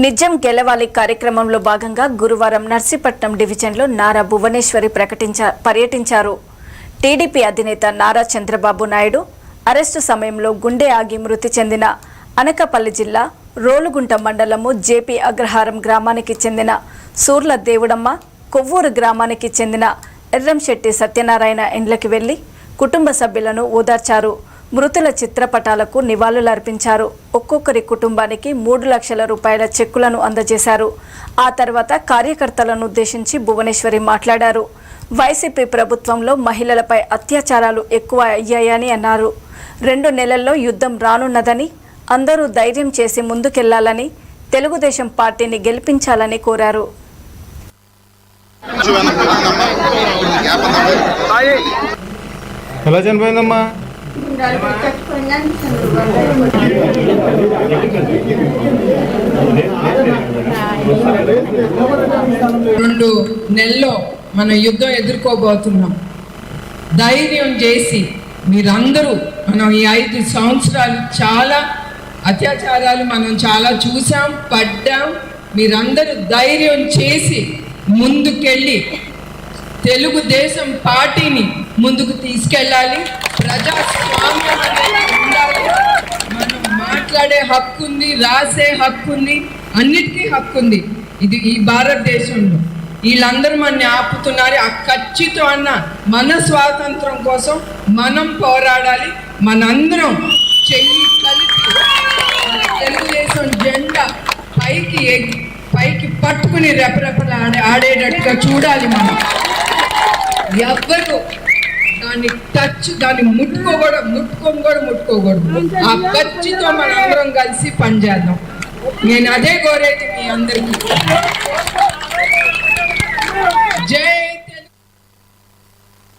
నిజం గెలవాలి కార్యక్రమంలో భాగంగా గురువారం నర్సీపట్నం డివిజన్లో నారా భువనేశ్వరి ప్రకటించా పర్యటించారు. టీడీపీ అధినేత నారా చంద్రబాబు నాయుడు అరెస్టు సమయంలో గుండె ఆగి మృతి చెందిన అనకపల్లి జిల్లా రోలుగుంట మండలము జేపీ అగ్రహారం గ్రామానికి చెందిన సూర్ల దేవుడమ్మ కొవ్వూరు గ్రామానికి చెందిన ఎర్రంశెట్టి సత్యనారాయణ ఇండ్లకి వెళ్ళి కుటుంబ సభ్యులను ఓదార్చారు. మృతుల చిత్రపటాలకు నివాళులర్పించారు. ఒక్కొక్కరి కుటుంబానికి మూడు లక్షల రూపాయల చెక్కులను అందజేశారు. ఆ తర్వాత కార్యకర్తలను ఉద్దేశించి భువనేశ్వరి మాట్లాడారు. వైసీపీ ప్రభుత్వంలో మహిళలపై అత్యాచారాలు ఎక్కువ అయ్యాయని అన్నారు. రెండు నెలల్లో యుద్ధం రానున్నదని అందరూ ధైర్యం చేసి ముందుకెళ్ళాలని తెలుగుదేశం పార్టీని గెలిపించాలని కోరారు. ఎలా చనిపోయిందమ్మా? రెండు నెలలో మన యుద్ధం ఎదుర్కోబోతున్నాం. ధైర్యం చేసి మీరందరూ మనం ఈ ఐదు సంవత్సరాలు చాలా అత్యాచారాలు మనం చాలా చూసాం పడ్డాం. మీరందరూ ధైర్యం చేసి ముందుకెళ్ళి తెలుగుదేశం పార్టీని ముందుకు తీసుకెళ్ళాలి. ప్రజాస్వామ్యం అనేది ఉండాలి మనం మాట్లాడే హక్కు ఉంది రాసే హక్కు ఉంది అన్నిటికీ హక్కు ఉంది ఇది ఈ భారతదేశంలో. వీళ్ళందరూ మనని ఆపుతున్నారు. ఆ ఖచ్చితం అన్న మన స్వాతంత్రం కోసం మనం పోరాడాలి. మనందరం చెయ్యి కలిపి తెలుగుదేశం జెండా పైకి ఎగి పైకి పట్టుకుని రెపరెపలు ఆడే ఆడేటట్టుగా చూడాలి మనం. ఎవ్వరు దాన్ని టచ్ దాన్ని ముట్టుకోకూడదు ముట్టుకొని కూడా ముట్టుకోకూడదు. ఆ ఖర్చుతో మనందరం కలిసి పనిచేద్దాం. నేను అదే కోరేది మీ అందరికీ.